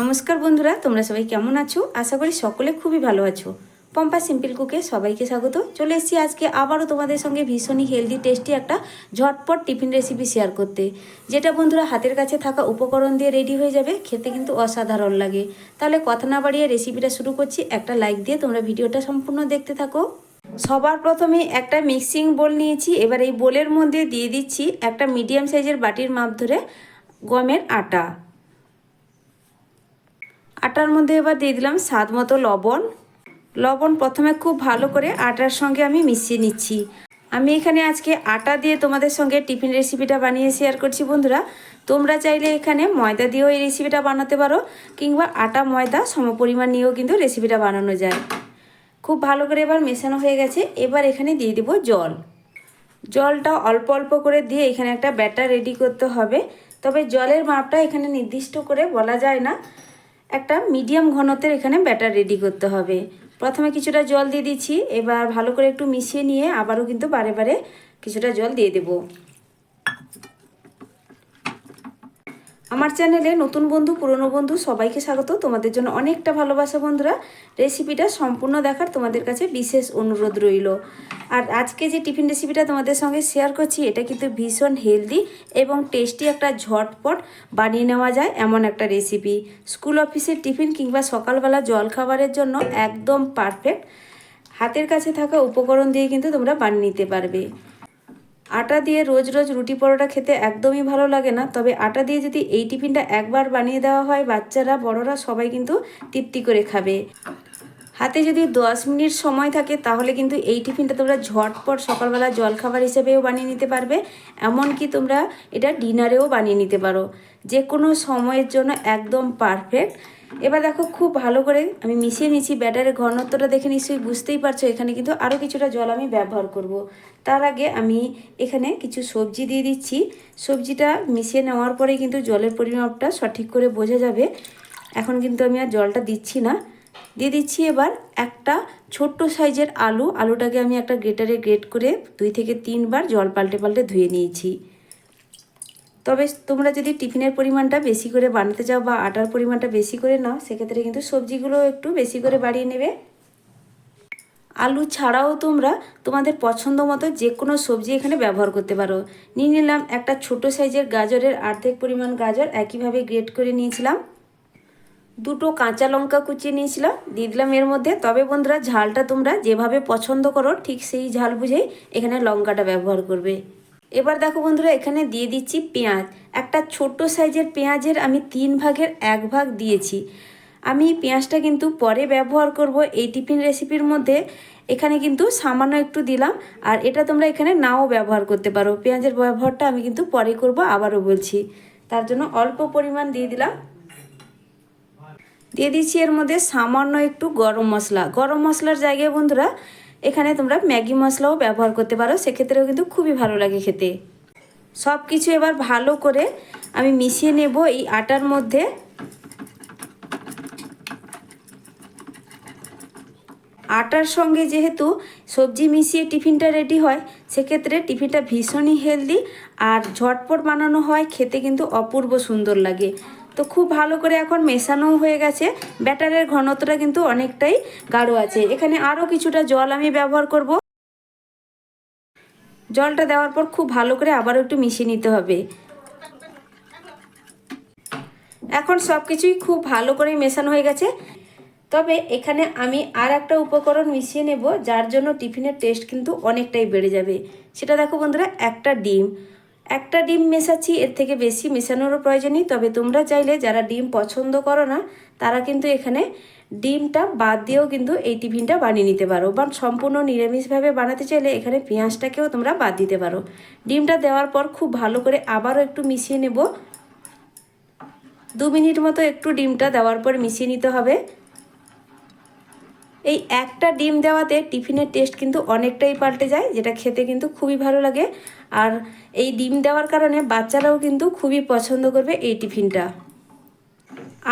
নমস্কার বন্ধুরা, তোমরা সবাই কেমন আছো? আশা করি সকলে খুবই ভালো আছো। পম্পা সিম্পল কুকে সবাইকে স্বাগত। চলে এসেছি আজকে আবারও তোমাদের সঙ্গে ভীষণই হেলদি টেস্টি একটা ঝটপট টিফিন রেসিপি শেয়ার করতে। যেটা বন্ধুরা হাতের কাছে থাকা উপকরণ দিয়ে রেডি হয়ে যাবে, খেতে কিন্তু অসাধারণ লাগে। তাহলে কথা না বাড়িয়ে রেসিপিটা শুরু করছি। একটা লাইক দিয়ে তোমরা ভিডিওটা সম্পূর্ণ দেখতে থাকো। সবার প্রথমে একটা মিক্সিং বোল নিয়েছি। এবার এই বোলের মধ্যে দিয়ে দিচ্ছি একটা মিডিয়াম সাইজের বাটির মাপ ধরে গমের আটা। আটার মধ্যে এবার দিয়ে দিলাম স্বাদ মতো লবণ। লবণ প্রথমে খুব ভালো করে আটার সঙ্গে আমি মিশিয়ে নিচ্ছি। আমি এখানে আজকে আটা দিয়ে তোমাদের সঙ্গে টিফিন রেসিপিটা বানিয়ে শেয়ার করছি বন্ধুরা। তোমরা চাইলে এখানে ময়দা দিয়েও এই রেসিপিটা বানাতে পারো, কিংবা আটা, ময়দা সমপরিমাণ নিয়েও কিন্তু রেসিপিটা বানানো যায়। খুব ভালো করে এবার মেশানো হয়ে গেছে। এবার এখানে দিয়ে দিব জল। জলটা অল্প অল্প করে দিয়ে এখানে একটা ব্যাটার রেডি করতে হবে। তবে জলের মাপটা এখানে নির্দিষ্ট করে বলা যায় না। একটা মিডিয়াম ঘনত্বের এখানে ব্যাটার রেডি করতে হবে। প্রথমে কিছুটা জল দিয়ে দিচ্ছি, এবার ভালো করে একটু মিশিয়ে নিয়ে আবারও কিন্তু বারে বারে কিছুটা জল দিয়ে দেবো। আমার চ্যানেলে নতুন বন্ধু, পুরনো বন্ধু সবাইকে স্বাগত। তোমাদের জন্য অনেকটা ভালোবাসা বন্ধুরা। রেসিপিটা সম্পূর্ণ দেখার তোমাদের কাছে বিশেষ অনুরোধ রইল। আর আজকে যে টিফিন রেসিপিটা তোমাদের সঙ্গে শেয়ার করছি, এটা কিন্তু ভীষণ হেলদি এবং টেস্টি একটা ঝটপট বানিয়ে নেওয়া যায় এমন একটা রেসিপি স্কুল অফিসের টিফিন কিংবা সকালবেলা জল খাবারের জন্য একদম পারফেক্ট হাতের কাছে থাকা উপকরণ দিয়ে কিন্তু তোমরা বানিয়ে নিতে পারবে। আটা দিয়ে রোজ রোজ রুটি পরোটা খেতে একদমই ভালো লাগে না, তবে আটা দিয়ে যদি এই টিফিনটা একবার বানিয়ে দেওয়া হয়, বাচ্চারা, বড়রা সবাই কিন্তু তৃপ্তি করে খাবে। হাতে যদি দশ মিনিট সময় থাকে, তাহলে কিন্তু এই টিফিনটা তোমরা ঝটপট সকালবেলা জলখাবার হিসেবেও বানিয়ে নিতে পারবে, এমনকি তোমরা এটা ডিনারেও বানিয়ে নিতে পারো। যে কোনো সময়ের জন্য একদম পারফেক্ট। এবার দেখো খুব ভালো করে আমি মিশিয়ে নিচ্ছি ব্যাটারের ঘনত্বটা দেখে নিশ্চয়ই বুঝতেই পারছ, এখানে কিন্তু আরও কিছুটা জল আমি ব্যবহার করব। তার আগে আমি এখানে কিছু সবজি দিয়ে দিচ্ছি। সবজিটা মিশিয়ে নেওয়ার পরে কিন্তু জলের পরিমাপটা সঠিক করে বোঝা যাবে। এখন কিন্তু আমি আর জলটা দিচ্ছি না। দিয়ে দিচ্ছি এবার একটা ছোট্ট সাইজের আলু। আলুটাকে আমি একটা গ্রেটারে গ্রেট করে দুই থেকে তিনবার জল পাল্টে পাল্টে ধুয়ে নিয়েছি। তবে তোমরা যদি টিফিনের পরিমাণটা বেশি করে বানাতে চাও বা আটার পরিমাণটা বেশি করে নাও, সেক্ষেত্রে কিন্তু সবজিগুলো একটু বেশি করে বাড়িয়ে নেবে। আলু ছাড়াও তোমরা তোমাদের পছন্দ মতো যে কোনো সবজি এখানে ব্যবহার করতে পারো। নিয়ে নিলাম একটা ছোট সাইজের গাজরের আর্ধেক পরিমাণ গাজর, একইভাবে গ্রেট করে নিয়েছিলাম। দুটো কাঁচা লঙ্কা কুচিয়ে নিয়েছিলাম, দিয়ে দিলাম এর মধ্যে। তবে বন্ধুরা, ঝালটা তোমরা যেভাবে পছন্দ করো, ঠিক সেই ঝাল বুঝেই এখানে লঙ্কাটা ব্যবহার করবে। এবার দেখো বন্ধুরা, এখানে দিয়ে দিচ্ছি পেঁয়াজ। একটা ছোট সাইজের পেঁয়াজের আমি তিন ভাগের এক ভাগ দিয়েছি। আমি পেঁয়াজটা কিন্তু পরে ব্যবহার করব এই টিফিন রেসিপির মধ্যে। এখানে কিন্তু সামান্য একটু দিলাম, আর এটা তোমরা এখানে নাও ব্যবহার করতে পারো। পেঁয়াজের ব্যবহারটা আমি কিন্তু পরে করব, আবারও বলছি। তার জন্য অল্প পরিমাণ দিয়ে দিলাম। দিয়ে দিচ্ছি এর মধ্যে সামান্য একটু গরম মশলা। গরম মশলার জায়গায় বন্ধুরা এখানে তোমরা ম্যাগি মশলাও ব্যবহার করতে পারো, সেক্ষেত্রেও কিন্তু খুবই ভালো লাগে খেতে। সব কিছু এবার ভালো করে আমি মিশিয়ে নেব এই আটার মধ্যে। আটার সঙ্গে যেহেতু সবজি মিশিয়ে টিফিনটা রেডি হয়, সেক্ষেত্রে টিফিনটা ভীষণই হেলদি আর ঝটপট বানানো হয়, খেতে কিন্তু অপূর্ব সুন্দর লাগে। তো খুব ভালো করে এখন মেশানোও হয়ে গেছে। ব্যাটারের ঘনত্বটা কিন্তু অনেকটাই গাঢ় আছে। এখানে আরও কিছুটা জল আমি ব্যবহার করব। জলটা দেওয়ার পর খুব ভালো করে আবারও একটু মিশিয়ে নিতে হবে। এখন সব কিছুই খুব ভালো করে মেশানো হয়ে গেছে। তবে এখানে আমি আর একটা উপকরণ মিশিয়ে নেব, যার জন্য টিফিনের টেস্ট কিন্তু অনেকটাই বেড়ে যাবে। সেটা দেখো বন্ধুরা, একটা ডিম। একটা ডিম মেশাচ্ছি, এর থেকে বেশি মেশানোরও প্রয়োজন নেই। তবে তোমরা চাইলে যারা ডিম পছন্দ করো না, তারা কিন্তু এখানে ডিমটা বাদ দিয়েও কিন্তু এই টিফিনটা বানিয়ে নিতে পারো বা সম্পূর্ণ নিরামিষভাবে বানাতে চাইলে এখানে পেঁয়াজটাকেও তোমরা বাদ দিতে পারো। ডিমটা দেওয়ার পর খুব ভালো করে আবারও একটু মিশিয়ে নেব। দু মিনিট মতো একটু ডিমটা দেওয়ার পর মিশিয়ে নিতে হবে। এই একটা ডিম দেওয়াতে টিফিনের টেস্ট কিন্তু অনেকটাই পাল্টে যায়, যেটা খেতে কিন্তু খুবই ভালো লাগে। আর এই ডিম দেওয়ার কারণে বাচ্চারাও কিন্তু খুবই পছন্দ করবে এই টিফিনটা।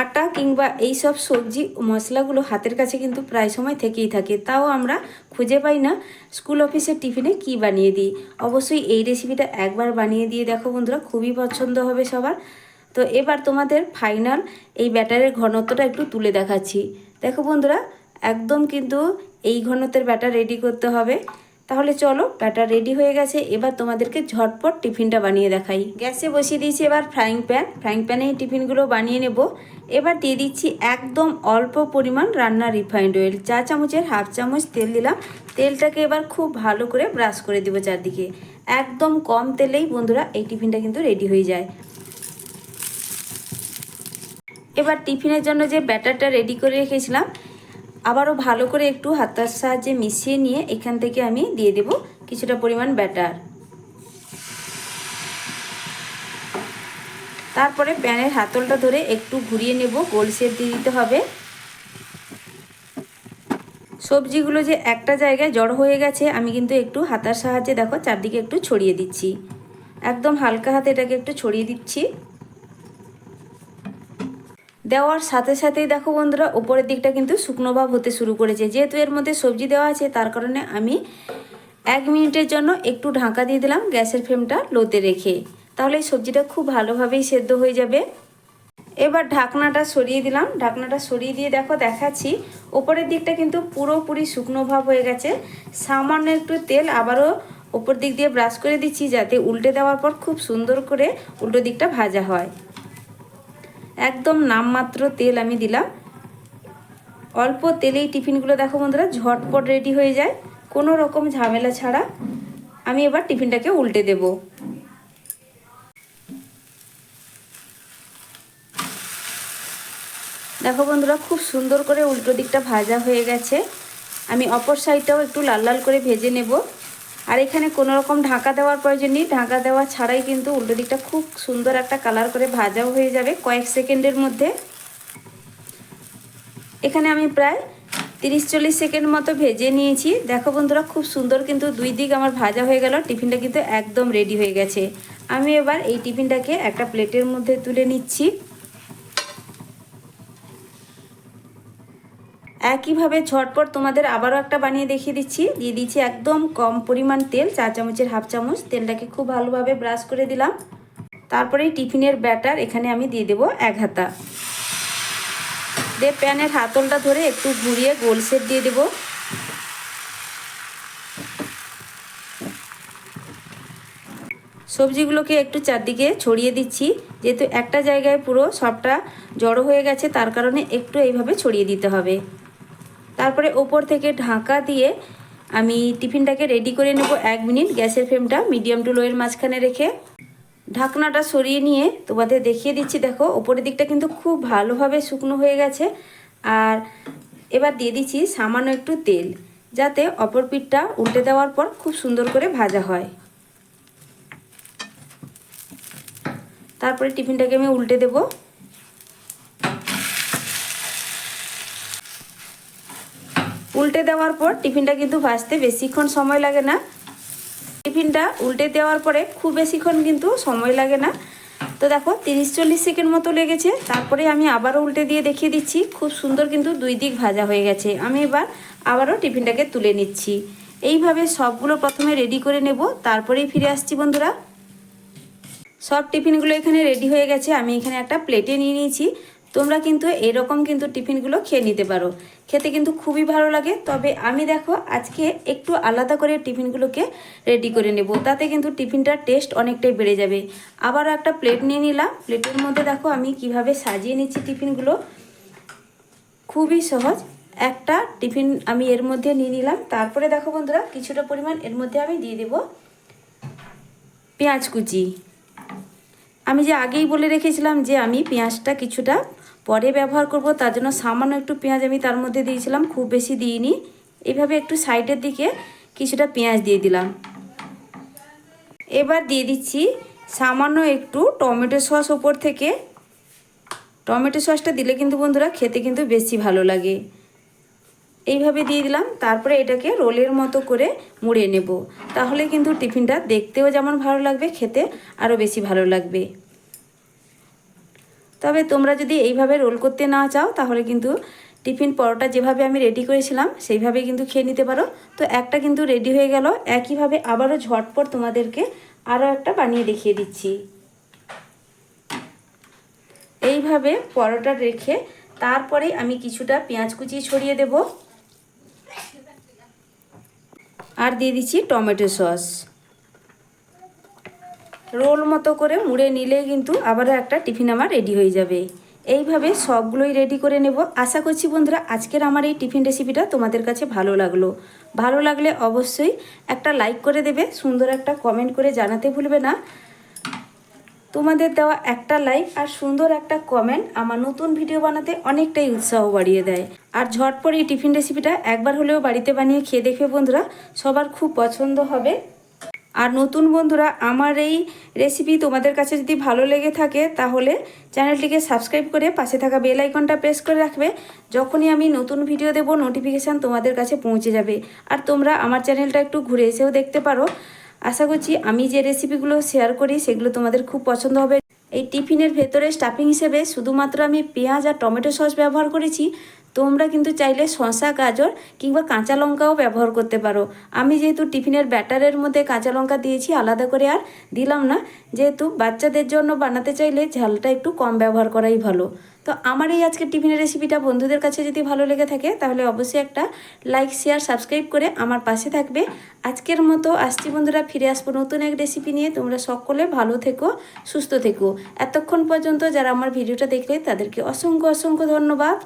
আটা কিংবা এই সব সবজি, মশলাগুলো হাতের কাছে কিন্তু প্রায় সময় থেকেই থাকে। তাও আমরা খুঁজে পাই না স্কুল অফিসের টিফিনে কি বানিয়ে দিই। অবশ্যই এই রেসিপিটা একবার বানিয়ে দিয়ে দেখো বন্ধুরা, খুবই পছন্দ হবে সবার। তো এবার তোমাদের ফাইনাল এই ব্যাটারের ঘনত্বটা একটু তুলে দেখাচ্ছি। দেখো বন্ধুরা, একদম কিন্তু এই ঘনত্বের ব্যাটার রেডি করতে হবে। তাহলে চলো, ব্যাটার রেডি হয়ে গেছে, এবার তোমাদেরকে ঝটপট টিফিনটা বানিয়ে দেখাই। গ্যাসে বসিয়ে দিয়েছি এবার ফ্রাইং প্যান ফ্রাইং প্যানে টিফিনগুলো বানিয়ে নেব। এবার দিয়ে দিচ্ছি একদম অল্প পরিমাণ রান্নার রিফাইন্ড অয়েল চা চামচের হাফ চামচ তেল দিলাম। তেলটাকে এবার খুব ভালো করে ব্রাশ করে দেবো চারদিকে। একদম কম তেলেই বন্ধুরা এই টিফিনটা কিন্তু রেডি হয়ে যায়। এবার টিফিনের জন্য যে ব্যাটারটা রেডি করে রেখেছিলাম আবারও ভালো করে একটু হাতার সাহায্যে মিশিয়ে নিয়ে এখান থেকে আমি দিয়ে দেব কিছুটা পরিমাণ ব্যাটার। তারপরে প্যানের হাতলটা ধরে একটু ঘুরিয়ে নেব, গোল শেপ দিয়ে দিতে হবে। সবজিগুলো যে একটা জায়গায় জড়ো হয়ে গেছে, আমি কিন্তু একটু হাতার সাহায্যে দেখো চারদিকে একটু ছড়িয়ে দিচ্ছি। একদম হালকা হাতে এটাকে একটু ছড়িয়ে দিচ্ছি। দেওয়ার সাথে সাথেই দেখো বন্ধুরা ওপরের দিকটা কিন্তু শুকনো ভাব হতে শুরু করেছে। যেহেতু এর মধ্যে সবজি দেওয়া আছে, তার কারণে আমি এক মিনিটের জন্য একটু ঢাকা দিয়ে দিলাম গ্যাসের ফ্লেমটা লোতে রেখে। তাহলে এই সবজিটা খুব ভালোভাবেই সেদ্ধ হয়ে যাবে। এবার ঢাকনাটা সরিয়ে দিলাম। ঢাকনাটা সরিয়ে দিয়ে দেখো, দেখাচ্ছি। ওপরের দিকটা কিন্তু পুরোপুরি শুকনো ভাব হয়ে গেছে। সামান্য একটু তেল আবারও ওপর দিক দিয়ে ব্রাশ করে দিচ্ছি, যাতে উল্টে দেওয়ার পর খুব সুন্দর করে উল্টো দিকটা ভাজা হয়। একদম নামমাত্র তেল আমি দিলাম। অল্প তেলেই টিফিনগুলো দেখো বন্ধুরা, ঝটপট রেডি হয়ে যায়। কোনো রকম ঝামেলা ছাড়া আমি এবার টিফিনটাকে উল্টে দেব। দেখো বন্ধুরা, খুব সুন্দর করে উল্টো দিকটা ভাজা হয়ে গেছে। আমি অপর সাইডটাও একটু লাল লাল করে ভেজে নেব। আর এখানে কোনো রকম ঢাকা দেওয়ার প্রয়োজন নেই। ঢাকা দেওয়া ছাড়াই কিন্তু উল্টো দিকটা খুব সুন্দর একটা কালার করে ভাজাও হয়ে যাবে কয়েক সেকেন্ডের মধ্যে। এখানে আমি প্রায় তিরিশ চল্লিশ সেকেন্ড মতো ভেজে নিয়েছি। দেখো বন্ধুরা, খুব সুন্দর কিন্তু দুই দিক আমার ভাজা হয়ে গেল, টিফিনটা কিন্তু একদম রেডি হয়ে গেছে। আমি এবার এই টিফিনটাকে একটা প্লেটের মধ্যে তুলে নিচ্ছি। একইভাবে ঝটপট তোমাদের আবারও একটা বানিয়ে দেখিয়ে দিচ্ছি। দিয়ে দিচ্ছি একদম কম পরিমাণ তেল, চা চামচের হাফ চামচ। তেলটাকে খুব ভালোভাবে ব্রাশ করে দিলাম। তারপরে টিফিনের ব্যাটার এখানে আমি দিয়ে দেবো এক হাতা। দিয়ে প্যানের হাতলটা ধরে একটু ঘুরিয়ে গোল সেট দিয়ে দেব। সবজিগুলোকে একটু চারদিকে ছড়িয়ে দিচ্ছি। যেহেতু একটা জায়গায় পুরো সবটা জড়ো হয়ে গেছে, তার কারণে একটু এইভাবে ছড়িয়ে দিতে হবে। তারপরে ওপর থেকে ঢাকা দিয়ে আমি টিফিনটাকে রেডি করে নেব এক মিনিট। গ্যাসের ফ্লেমটা মিডিয়াম টু লোয়ের মাঝখানে রেখে। ঢাকনাটা সরিয়ে নিয়ে তোমাদের দেখিয়ে দিচ্ছি, দেখো, ওপরের দিকটা কিন্তু খুব ভালোভাবে শুকনো হয়ে গেছে। আর এবার দিয়ে দিচ্ছি সামান্য একটু তেল, যাতে অপর পিঠটা উল্টে দেওয়ার পর খুব সুন্দর করে ভাজা হয়। তারপরে টিফিনটাকে আমি উল্টে দেবো। উল্টে দেওয়ার পর টিফিনটা কিন্তু ভাজতে বেশিক্ষণ সময় লাগে না। টিফিনটা উল্টে দেওয়ার পরে খুব বেশিক্ষণ কিন্তু সময় লাগে না। তো দেখো, তিরিশ চল্লিশ সেকেন্ড মতো লেগেছে। তারপরে আমি আবারও উল্টে দিয়ে দেখিয়ে দিচ্ছি, খুব সুন্দর কিন্তু দুই দিক ভাজা হয়ে গেছে। আমি এবার আবারও টিফিনটাকে তুলে নিচ্ছি। এইভাবে সবগুলো প্রথমে রেডি করে নেব, তারপরেই ফিরে আসছি বন্ধুরা। সব টিফিনগুলো এখানে রেডি হয়ে গেছে। আমি এখানে একটা প্লেটে নিয়ে নিয়েছি। তোমরা কিন্তু এরকম কিন্তু টিফিনগুলো খেয়ে নিতে পারো। খেতে কিন্তু খুবই ভালো লাগে। তবে আমি দেখো, আজকে একটু আলাদা করে টিফিনগুলোকে রেডি করে নেব। তাতে কিন্তু টিফিনটার টেস্ট অনেকটাই বেড়ে যাবে। আবারও একটা প্লেট নিয়ে নিলাম। প্লেটের মধ্যে দেখো, আমি কীভাবে সাজিয়ে নিচ্ছি টিফিনগুলো। খুবই সহজ। একটা টিফিন আমি এর মধ্যে নিয়ে নিলাম। তারপরে দেখো বন্ধুরা, কিছুটা পরিমাণ এর মধ্যে আমি দিয়ে দেব পেঁয়াজ কুচি। আমি যে আগেই বলে রেখেছিলাম যে আমি পেঁয়াজটা কিছুটা পরে ব্যবহার করব, তার জন্য সামান্য একটু পেঁয়াজ আমি তার মধ্যে দিয়েছিলাম, খুব বেশি দিইনি। এইভাবে একটু সাইডের দিকে কিছুটা পেঁয়াজ দিয়ে দিলাম। এবার দিয়ে দিচ্ছি সামান্য একটু টমেটো সস ওপর থেকে। টমেটো সসটা দিলে কিন্তু বন্ধুরা খেতে কিন্তু বেশি ভালো লাগে। এইভাবে দিয়ে দিলাম, তারপরে এটাকে রোলের মতো করে মুড়ে নেব। তাহলে কিন্তু টিফিনটা দেখতেও যেমন ভালো লাগবে, খেতে আরও বেশি ভালো লাগবে। তবে তোমরা যদি এইভাবে রোল করতে না চাও, তাহলে কিন্তু টিফিন পরোটা যেভাবে আমি রেডি করেছিলাম, সেইভাবে কিন্তু খেয়ে নিতে পারো। তো একটা কিন্তু রেডি হয়ে গেল, একইভাবে আবারও ঝটপট তোমাদেরকে আরও একটা বানিয়ে দেখিয়ে দিচ্ছি। এইভাবে পরোটা রেখে তারপরে আমি কিছুটা পেঁয়াজ কুচি ছড়িয়ে দেব। আর দিয়ে দিচ্ছি টমেটো সস। রোল মতো করে মুড়ে নিলে কিন্তু আবারও একটা টিফিন আমার রেডি হয়ে যাবে। এইভাবে সবগুলোই রেডি করে নেব। আশা করছি বন্ধুরা, আজকের আমার এই টিফিন রেসিপিটা তোমাদের কাছে ভালো লাগল। ভালো লাগলে অবশ্যই একটা লাইক করে দেবে, সুন্দর একটা কমেন্ট করে জানাতে ভুলবে না। তোমাদের দেওয়া একটা লাইক আর সুন্দর একটা কমেন্ট আমার নতুন ভিডিও বানাতে অনেকটাই উৎসাহ বাড়িয়ে দেয়। আর ঝটপট এই টিফিন রেসিপিটা একবার হলেও বাড়িতে বানিয়ে খেয়ে দেখবে বন্ধুরা, সবার খুব পছন্দ হবে। আর নতুন বন্ধুরা, আমার এই রেসিপি তোমাদের কাছে যদি ভালো লেগে থাকে, তাহলে চ্যানেলটিকে সাবস্ক্রাইব করে পাশে থাকা বেল আইকনটা প্রেস করে রাখবে। যখনই আমি নতুন ভিডিও দেব নোটিফিকেশান তোমাদের কাছে পৌঁছে যাবে। আর তোমরা আমার চ্যানেলটা একটু ঘুরে এসেও দেখতে পারো। আশা করছি আমি যে রেসিপিগুলো শেয়ার করি, সেগুলো তোমাদের খুব পছন্দ হবে। এই টিফিনের ভেতরে স্টাফিং হিসেবে শুধুমাত্র আমি পেঁয়াজ আর টমেটো সস ব্যবহার করেছি। তোমরা কিন্তু চাইলে শশা গাজর কিংবা কাঁচা লঙ্কাও ব্যবহার করতে পারো। আমি যেহেতু টিফিনের ব্যাটারের মধ্যে কাঁচা লঙ্কা দিয়েছি, আলাদা করে আর দিলাম না। যেহেতু বাচ্চাদের জন্য বানাতে চাইলে ঝালটা একটু কম ব্যবহার করাই ভালো। তো আমার এই আজকের টিফিনের রেসিপিটা বন্ধুদের কাছে যদি ভালো লেগে থাকে, তাহলে অবশ্যই একটা লাইক শেয়ার সাবস্ক্রাইব করে আমার পাশে থাকবে। আজকের মতো আসছি বন্ধুরা, ফিরে আসব নতুন এক রেসিপি নিয়ে। তোমরা সকলে ভালো থেকো, সুস্থ থেকো। এতক্ষণ পর্যন্ত যারা আমার ভিডিওটা দেখলে তাদেরকে অসংখ্য অসংখ্য ধন্যবাদ।